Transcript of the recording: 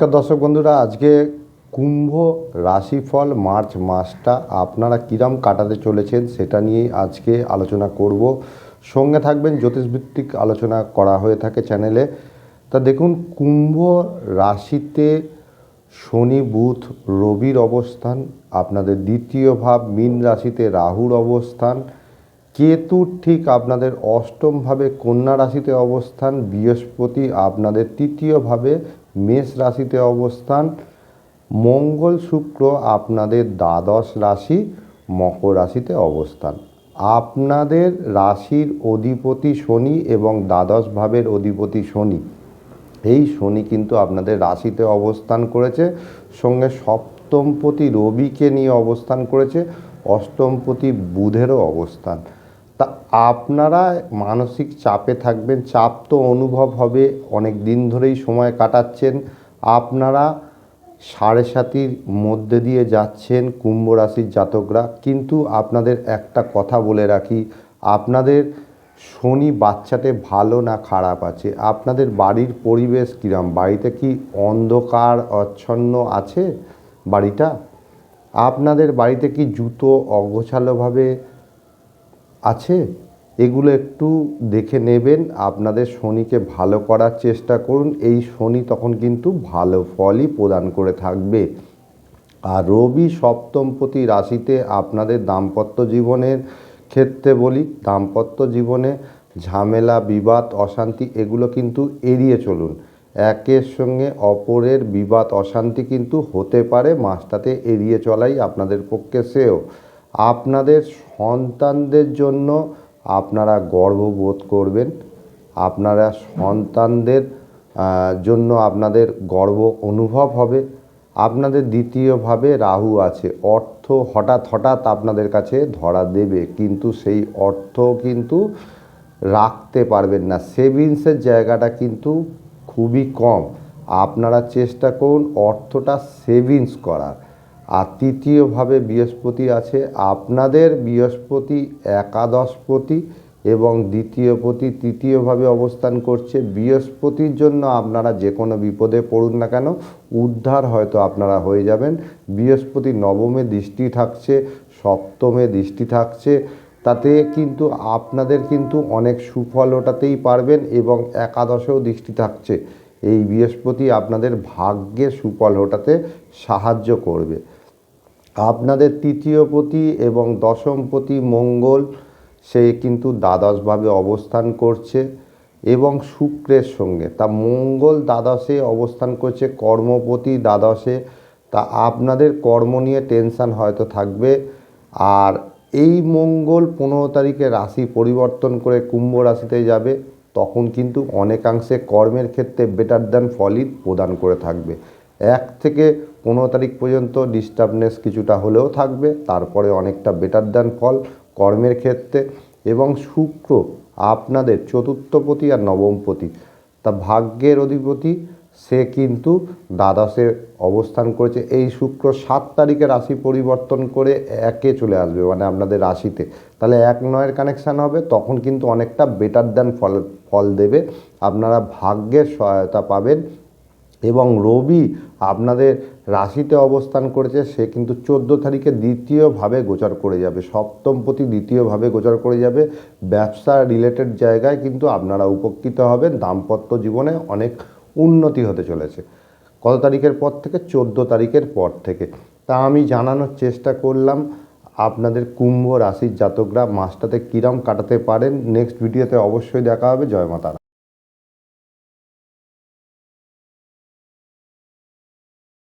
নমস্কার দর্শক বন্ধুরা, আজকে কুম্ভ রাশিফল মার্চ মাসটা আপনারা কিরাম কাটাতে চলেছেন সেটা নিয়েই আজকে আলোচনা করব। সঙ্গে থাকবেন জ্যোতিষভিত্তিক আলোচনা করা হয়ে থাকে চ্যানেলে। তা দেখুন, কুম্ভ রাশিতে শনি, বুধ, রবির অবস্থান, আপনাদের দ্বিতীয় ভাব মীন রাশিতে রাহুর অবস্থান কেতুর ঠিক আপনাদের অষ্টমভাবে কন্যা রাশিতে অবস্থান, বৃহস্পতি আপনাদের তৃতীয়ভাবে মেষ রাশিতে অবস্থান। মঙ্গল শুক্র আপনাদের দ্বাদশ রাশি, মকর রাশিতে অবস্থান। আপনাদের রাশির অধিপতি শনি এবং দ্বাদশ ভাবের অধিপতি শনি। এই শনি কিন্তু আপনাদের রাশিতে অবস্থান করেছে। সঙ্গে সপ্তমপতি রবিকে নিয়ে অবস্থান করেছে। অষ্টমপতি বুধেরও অবস্থান। তা আপনারা মানসিক চাপে থাকবেন, চাপ তো অনুভব হবে, অনেক দিন ধরেই সময় কাটাচ্ছেন। আপনারা সাড়ে সাতির মধ্যে দিয়ে যাচ্ছেন কুম্ভ রাশির জাতকরা। কিন্তু আপনাদের একটা কথা বলে রাখি, আপনাদের শনি বাচ্চাতে ভালো না খারাপ আছে? আপনাদের বাড়ির পরিবেশ কিরম? বাড়িতে কি অন্ধকার, অচ্ছন্ন আছে বাড়িটা? আপনাদের বাড়িতে কি জুতো অগোছালোভাবে আছে, এগুলো একটু দেখে নেবেন। আপনাদের শনিকে ভালো করার চেষ্টা করুন। এই শনি তখন কিন্তু ভালো ফলই প্রদান করে থাকবে। আর রবি সপ্তমপতি রাশিতে আপনাদের দাম্পত্য জীবনের ক্ষেত্রে বলি, দাম্পত্য জীবনে ঝামেলা, বিবাদ, অশান্তি এগুলো কিন্তু এড়িয়ে চলুন। একের সঙ্গে অপরের বিবাদ, অশান্তি কিন্তু হতে পারে। মাসটাতে এড়িয়ে চলাই আপনাদের পক্ষে শ্রেয় আপনাদের সন্তানদের জন্য আপনারা গর্ববোধ করবেন। আপনারা সন্তানদের জন্য আপনাদের গর্ব অনুভব হবে। আপনাদের দ্বিতীয়ভাবে রাহু আছে। অর্থ হঠাৎ হঠাৎ আপনাদের কাছে ধরা দেবে, কিন্তু সেই অর্থ কিন্তু রাখতে পারবেন না। সেভিংসের জায়গাটা কিন্তু খুবই কম। আপনারা চেষ্টা করুন অর্থটা সেভিংস করার। আর তৃতীয়ভাবে বৃহস্পতি আছে। আপনাদের বৃহস্পতি একাদশপতি এবং দ্বিতীয়পতি তৃতীয়ভাবে অবস্থান করছে। বৃহস্পতির জন্য আপনারা যে কোনো বিপদে পড়ুন না কেন, উদ্ধার হয়তো আপনারা হয়ে যাবেন। বৃহস্পতি নবমে দৃষ্টি থাকছে, সপ্তমে দৃষ্টি থাকছে। তাতে কিন্তু আপনাদের কিন্তু অনেক সুফল ওটাতেই পারবেন এবং একাদশেও দৃষ্টি থাকছে। এই বৃহস্পতি আপনাদের ভাগ্যে সুফল ওঠাতে সাহায্য করবে। আপনাদের তৃতীয়পতি এবং দশমপতি মঙ্গল, সে কিন্তু দ্বাদশভাবে অবস্থান করছে এবং শুক্রের সঙ্গে। তা মঙ্গল দ্বাদশে অবস্থান করছে, কর্মপতি দ্বাদশে। তা আপনাদের কর্ম নিয়ে টেনশান হয়তো থাকবে। আর এই মঙ্গল পনেরো তারিখে রাশি পরিবর্তন করে কুম্ভ রাশিতে যাবে, তখন কিন্তু অনেকাংশে কর্মের ক্ষেত্রে বেটার দ্যান ফলই প্রদান করে থাকবে। এক থেকে পনেরো তারিখ পর্যন্ত ডিস্টার্বনেস কিছুটা হলেও থাকবে, তারপরে অনেকটা বেটার দ্যান ফল কর্মের ক্ষেত্রে এবং শুক্র আপনাদের চতুর্থপতি আর নবমপতি তা ভাগ্যের অধিপতি, সে কিন্তু দ্বাদশে অবস্থান করেছে। এই শুক্র সাত তারিখে রাশি পরিবর্তন করে একে চলে আসবে মানে আপনাদের রাশিতে। তাহলে এক নয়ের কানেকশান হবে, তখন কিন্তু অনেকটা বেটার দ্যান ফল ফল দেবে। আপনারা ভাগ্যের সহায়তা পাবেন এবং রবি আপনাদের রাশিতে অবস্থান করেছে, সে কিন্তু চোদ্দ তারিখে দ্বিতীয়ভাবে গোচর করে যাবে সপ্তম প্রতি দ্বিতীয়ভাবে গোচর করে যাবে। ব্যবসা রিলেটেড জায়গায় কিন্তু আপনারা উপকৃত হবেন, দাম্পত্য জীবনে অনেক উন্নতি হতে চলেছে। কত তারিখের পর থেকে? চোদ্দ তারিখের পর থেকে। তা আমি জানানোর চেষ্টা করলাম, আপনাদের কুম্ভ রাশির জাতকরা মাসটাতে কিরম কাটাতে পারেন? নেক্সট ভিডিওতে অবশ্যই দেখা হবে। জয় মাতারা